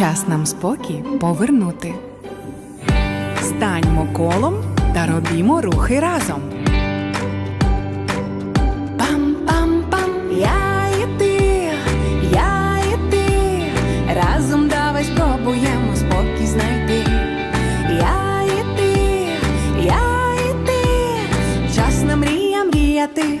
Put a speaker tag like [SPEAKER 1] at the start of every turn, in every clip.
[SPEAKER 1] нам спокій повернути. Станьмо колом та робімо рухи разом. Пам-пам-пам, я і ти, я і ти. Разом давай спробуємо спокій знайти. Я і ти, я і ти. Час на мрія мріяти.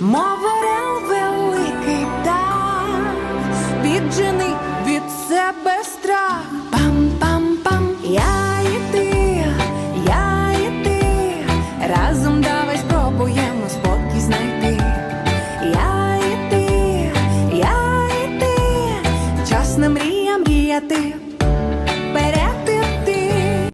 [SPEAKER 1] мов орел великий дах, піджений від себе страх. Пам-пам-пам, я і ти, я і ти разом давай спробуємо.